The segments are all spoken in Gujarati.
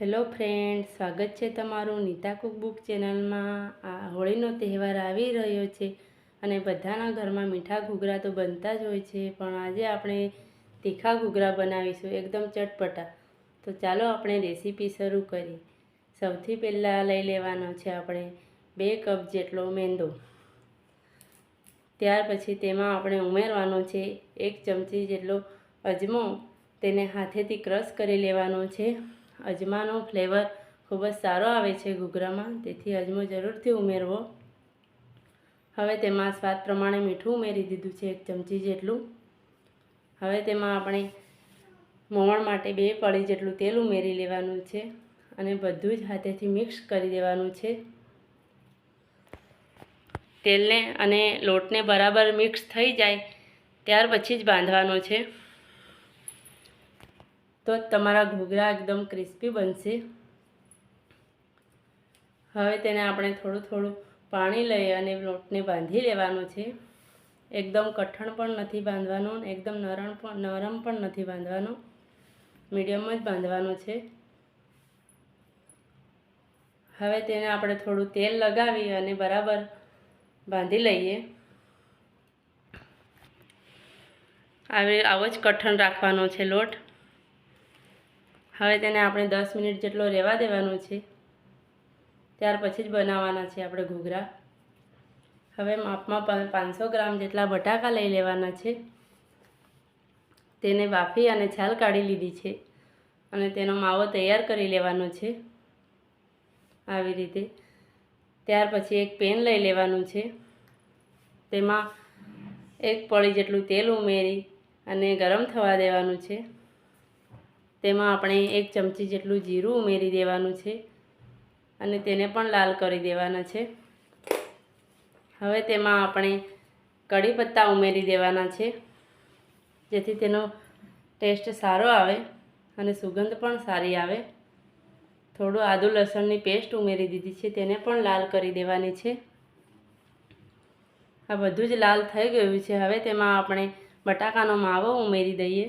હેલો ફ્રેન્ડ, સ્વાગત છે તમારું નીતા કુકબુક ચેનલમાં. આ હોળીનો તહેવાર આવી રહ્યો છે અને બધાના ઘરમાં મીઠા ઘૂઘરા તો બનતા જ હોય છે, પણ આજે આપણે તીખા ઘૂઘરા બનાવીશું એકદમ ચટપટા. તો ચાલો આપણે રેસીપી શરૂ કરીએ. સૌથી પહેલાં લઈ લેવાનો છે આપણે બે કપ જેટલો મેંદો. ત્યાર પછી તેમાં આપણે ઉમેરવાનો છે એક ચમચી જેટલો અજમો. તેને હાથેથી ક્રશ કરી લેવાનો છે. અજમાનો ફ્લેવર ખૂબ જ સારો આવે છે ઘૂઘરામાં, તેથી અજમો જરૂરથી ઉમેરવો. હવે તેમાં સ્વાદ પ્રમાણે મીઠું ઉમેરી દીધું છે, એક ચમચી જેટલું. હવે તેમાં આપણે મોવણ માટે બે પડી જેટલું તેલ ઉમેરી લેવાનું છે અને બધું જ હાથેથી મિક્સ કરી દેવાનું છે. તેલને અને લોટને બરાબર મિક્સ થઈ જાય ત્યાર પછી જ બાંધવાનો છે. તો તમારા ઘૂઘરા એકદમ ક્રિસ્પી બનશે. હવે તેને આપણે થોડું થોડું પાણી લઈ અને લોટને બાંધી લેવાનો છે. એકદમ કઠણ પણ નથી બાંધવાનો એકદમ નરમ પણ નરમ પણ નથી બાંધવાનો. મીડિયમ જ બાંધવાનો છે. હવે તેને આપણે થોડું તેલ લગાવી અને બરાબર બાંધી લઈએ. આવી, આવો જ કઠણ રાખવાનો છે લોટ. હવે તેને આપણે દસ મિનિટ જેટલો રહેવા દેવાનો છે. ત્યાર પછી જ બનાવવાના છે આપણે ઘૂઘરા. હવે માપમાં પાંચસો ગ્રામ જેટલા બટાકા લઈ લેવાના છે. તેને બાફી અને છાલ કાઢી લીધી છે અને તેનો માવો તૈયાર કરી લેવાનો છે. આવી રીતે. ત્યાર પછી એક પેન લઈ લેવાનું છે. તેમાં એક પળી જેટલું તેલ ઉમેરી અને ગરમ થવા દેવાનું છે. તેમાં આપણે એક ચમચી જેટલું જીરું ઉમેરી દેવાનું છે અને તેને પણ લાલ કરી દેવાના છે. હવે તેમાં આપણે કઢી પત્તા ઉમેરી દેવાના છે, જેથી તેનો ટેસ્ટ સારો આવે અને સુગંધ પણ સારી આવે. થોડું આદુ લસણની પેસ્ટ ઉમેરી દીધી છે, તેને પણ લાલ કરી દેવાની છે. આ બધું જ લાલ થઈ ગયું છે. હવે તેમાં આપણે બટાકાનો માવો ઉમેરી દઈએ.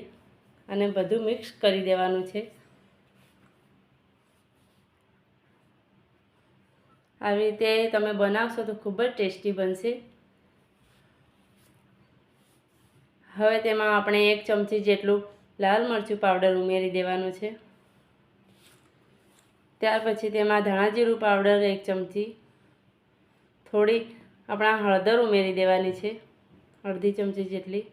અને બધું મિક્સ કરી દેવાનું છે. આવી રીતે તમે બનાવશો તો ખૂબ જ ટેસ્ટી બનશે. હવે તેમાં આપણે એક ચમચી જેટલું લાલ મરચું પાવડર ઉમેરી દેવાનું છે. ત્યાર પછી તેમાં ધાણા જીરું પાવડર એક ચમચી. થોડી આપણા હળદર ઉમેરી દેવાની છે. અડધી ચમચી જેટલી.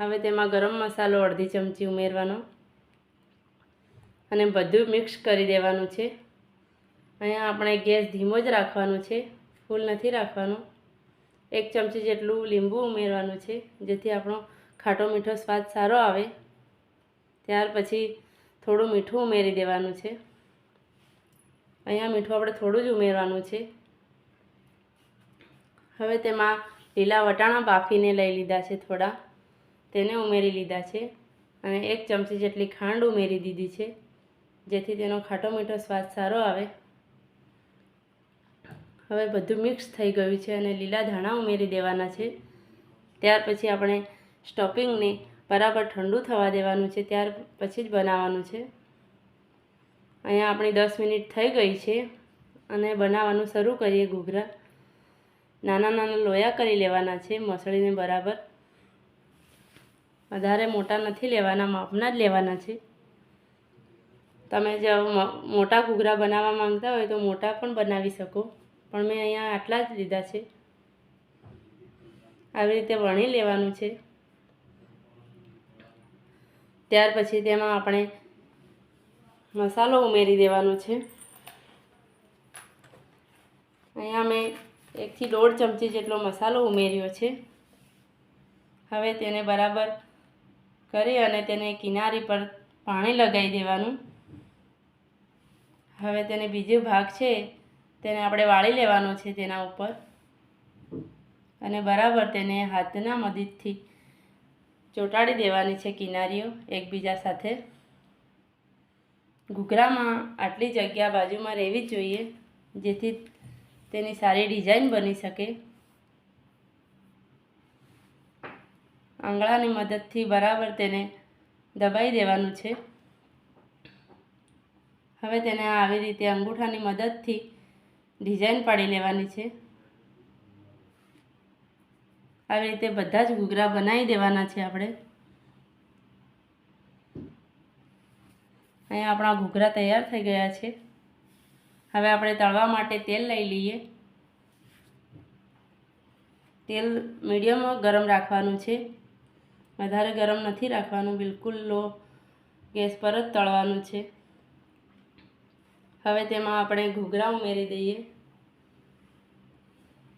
હવે તેમાં ગરમ મસાલો અડધી ચમચી ઉમેરવાનો અને બધું મિક્સ કરી દેવાનું છે. અહીંયા આપણે ગેસ ધીમો જ રાખવાનો છે, ફૂલ નથી રાખવાનો. એક ચમચી જેટલું લીંબુ ઉમેરવાનું છે, જેથી આપણો ખાટો મીઠો સ્વાદ સારો આવે. ત્યાર પછી થોડું મીઠું ઉમેરી દેવાનું છે. અહીંયા મીઠું આપણે થોડું જ ઉમેરવાનું છે. હવે તેમાં લીલા વટાણા બાફીને લઈ લીધા છે થોડા. તેને ઉમેરી લીધા છે અને એક ચમચી જેટલી ખાંડ ઉમેરી દીધી છે, જેથી તેનો ખાટો મીઠો સ્વાદ સારો આવે. હવે બધું મિક્સ થઈ ગયું છે અને લીલા ધાણા ઉમેરી દેવાના છે. ત્યાર પછી આપણે સ્ટફિંગને બરાબર ઠંડુ થવા દેવાનું છે, ત્યાર પછી જ બનાવવાનું છે. અહીંયા આપણી દસ મિનિટ થઈ ગઈ છે અને બનાવવાનું શરૂ કરીએ ઘૂઘરા. નાના નાના લોયા કરી લેવાના છે, મસળીને બરાબર. વધારે મોટા નથી લેવાના, માપના જ લેવાના છે. તમે જો મોટા ઘૂઘરા બનાવવા માંગતા હોય તો મોટા પણ બનાવી શકો, પણ મેં અહીંયા આટલા જ લીધા છે. આવી રીતે વણી લેવાનું છે. ત્યાર પછી તેમાં આપણે મસાલો ઉમેરી દેવાનો છે. અહીંયા મેં એકથી દોઢ ચમચી જેટલો મસાલો ઉમેર્યો છે. હવે તેને બરાબર કરી અને તેને કિનારી પર પાણી લગાવી દેવાનું. હવે તેને બીજો ભાગ છે, તેને આપણે વાળી લેવાનો છે તેના ઉપર. અને બરાબર તેને હાથના મદદથી ચોંટાડી દેવાની છે કિનારીઓ એકબીજા સાથે. ઘૂઘરામાં આટલી જગ્યા બાજુમાં રહેવી જોઈએ, જેથી તેની સારી ડિઝાઇન બની શકે. આંગળાની મદદથી બરાબર તેને દબાઈ દેવાનું છે. હવે તેને આવી રીતે અંગૂઠાની મદદથી ડિઝાઇન પાડી લેવાની છે. આવી રીતે બધા જ ઘૂઘરા બનાવી દેવાના છે આપણે. અહીંયા આપણા ઘૂઘરા તૈયાર થઈ ગયા છે. હવે આપણે તળવા માટે તેલ લઈ લઈએ. તેલ મીડિયમ ગરમ રાખવાનું છે. વધારે ગરમ નથી રાખવાનું, બિલકુલ લો ગેસ પર જ તળવાનું છે. હવે તેમાં આપણે ઘૂઘરા ઉમેરી દઈએ.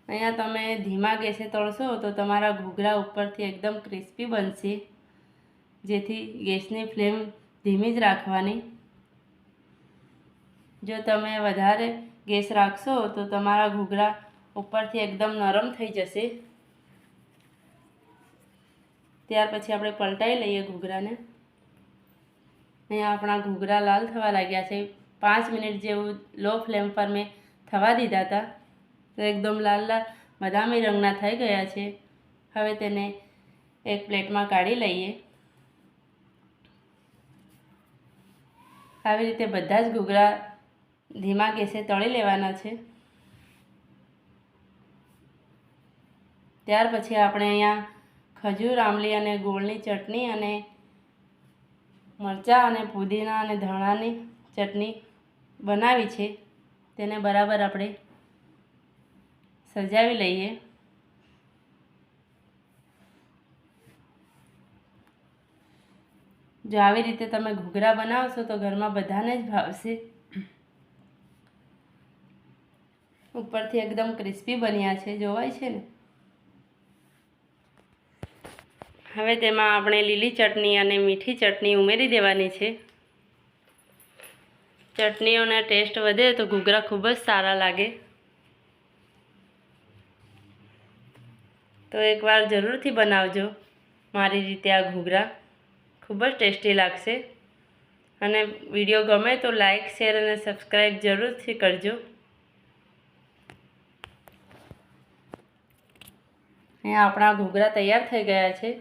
અહીંયા તમે ધીમા ગેસે તળશો તો તમારા ઘૂઘરા ઉપરથી એકદમ ક્રિસ્પી બનશે, જેથી ગેસની ફ્લેમ ધીમી જ રાખવાની. જો તમે વધારે ગેસ રાખશો તો તમારા ઘૂઘરા ઉપરથી એકદમ નરમ થઈ જશે. ત્યાર પછી આપણે પલટાઈ લઈએ ઘૂઘરાને. અહીંયા આપણા ઘૂઘરા લાલ થવા લાગ્યા છે. પાંચ મિનિટ જેવું લો ફ્લેમ પર મેં થવા દીધા હતા. તો એકદમ લાલ લાલ બદામી રંગના થઈ ગયા છે. હવે તેને એક પ્લેટમાં કાઢી લઈએ. આવી રીતે બધા જ ઘૂઘરા ધીમા ગેસે તળી લેવાના છે. ત્યાર પછી આપણે અહીંયા ખજૂર આમલી અને ગોળની ચટણી અને મરચાં અને પુદીના અને ધાણાની ચટણી બનાવી છે. તેને બરાબર આપણે સજાવી લઈએ. જો આવી રીતે તમે ઘૂઘરા બનાવશો તો ઘરમાં બધાને જ ભાવશે. ઉપરથી એકદમ ક્રિસ્પી બન્યા છે, જોવાય છે ને? હવે તેમાં આપણે લીલી ચટણી અને મીઠી ચટણી ઉમેરી દેવાની છે. ચટણીઓનો ટેસ્ટ વધે તો ઘૂઘરા ખૂબ જ સારા લાગે. તો એકવાર જરૂરથી બનાવજો. મારી રીતે આ ઘૂઘરા ખૂબ જ ટેસ્ટી લાગશે. અને વીડિયો ગમે તો લાઇક શેર અને સબસ્ક્રાઈબ જરૂરથી કરજો. અહીંયા આપણા ઘૂઘરા તૈયાર થઈ ગયા છે.